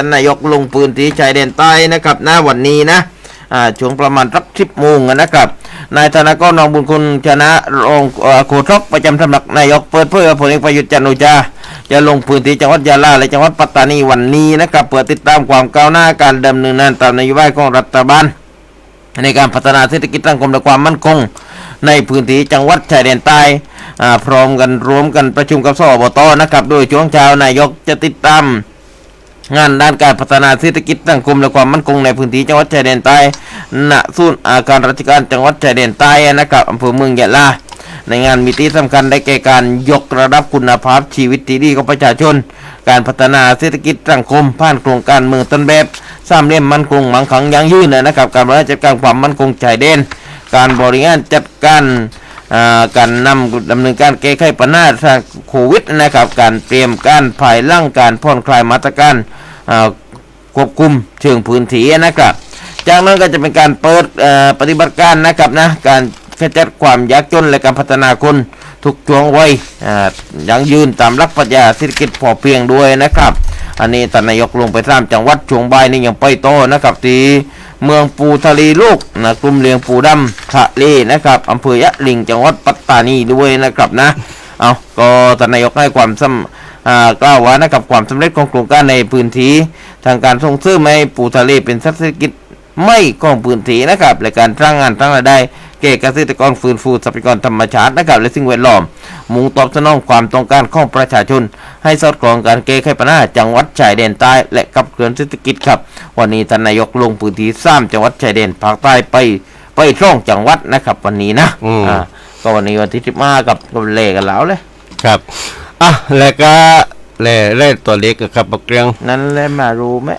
ท่านนายกลงพื้นที่ชายแดนใต้นะครับหน้าวันนี้นะช่วงประมาณสักสิบโมงนะครับนายธนากรนองบุญคุณชนะรองโฆษกประจำสำนักนายกเปิดเผยว่าพลเอกประยุทธ์จันโอชาจะลงพื้นที่จังหวัดยะลาและจังหวัดปัตตานีวันนี้นะครับเพื่อติดตามความก้าวหน้าการดำเนินงานตามนโยบายของรัฐบาลในการพัฒนาเศรษฐกิจสังคมและความมั่นคง ในพื้นที่จังหวัดชายแดนใต้พร้อมกันรวมกันประชุมกับสอบตนะครับ โดยช่วงเช้านายกจะติดตาม งานด้านการพัฒนาเศรษฐกิจสังคมและความมั่นคงในพื้นที่จังหวัดชายแดนใต้ณศูนย์อาการราชการจังหวัดชายแดนใต้นะครับอำเภอเมืองยะลาในงานมีที่สำคัญได้แก่การยกระดับคุณภาพชีวิตที่ดีของประชาชน การพัฒนาเศรษฐกิจสังคม ผ่านโครงการเมืองต้นแบบสามเหลี่ยมมั่นคงมั่งคั่งยั่งยืนนะครับ การบริหารจัดการความมั่นคงชายแดน การบริหารจัดการ การนำดำเนินการแก้ไขปัญหาโควิดนะครับ การเตรียมการภายหลังการผ่อนคลายมาตรการควบคุมเชิงพื้นที่นะครับ จากนั้นก็จะเป็นการเปิดปฏิบัติการนะครับนะการขจัดความยากจนและการพัฒนาคนทุกช่วงวัยยังยืนตามหลักปรัชญาเศรษฐกิจพอเพียงด้วยนะครับ อันนี้ท่านนายกลงไปสามจังหวัดช่วงบ่ายนี่ยังไปโตนะครับที่ เมืองปูทะเลลูกนะกลุ่มเลียงปูดำทะเลนะครับอำเภอยะลิงจังหวัดปัตตานีด้วยนะครับนะเอาก็ท่านนายกให้ความสำอ่ากล่าวว่านะครับความสำเร็จของโครงการในพื้นที่ ทางการส่งเสริมให้ปูทะเลเป็นเศรษฐกิจไม่ของพื้นที่นะครับและการสร้างงานสร้างรายได้แก่เกษตรกรฟื้นฟูทรัพยากรธรรมชาตินะครับและสิ่งแวดล้อม มุ่งตอบสนองความต้องการของประชาชน ให้สอดคล้องการแก้ไขปัญหาจังหวัดชายแดนใต้และขับเคลื่อนเศรษฐกิจครับ วันนี้ท่านนายกลงพื้นที่สามจังหวัดชายแดนภาคใต้ไปไปช่องจังหวัดนะครับ วันนี้นะอืมอ่าก็วันนี้วันที่สิบห้ากับกับเลกันแล้วเลย ครับอะแล้วก็แล่แล่ตัวเล็กอะครับบักเกรียง นั่นแหละมารู้ไหม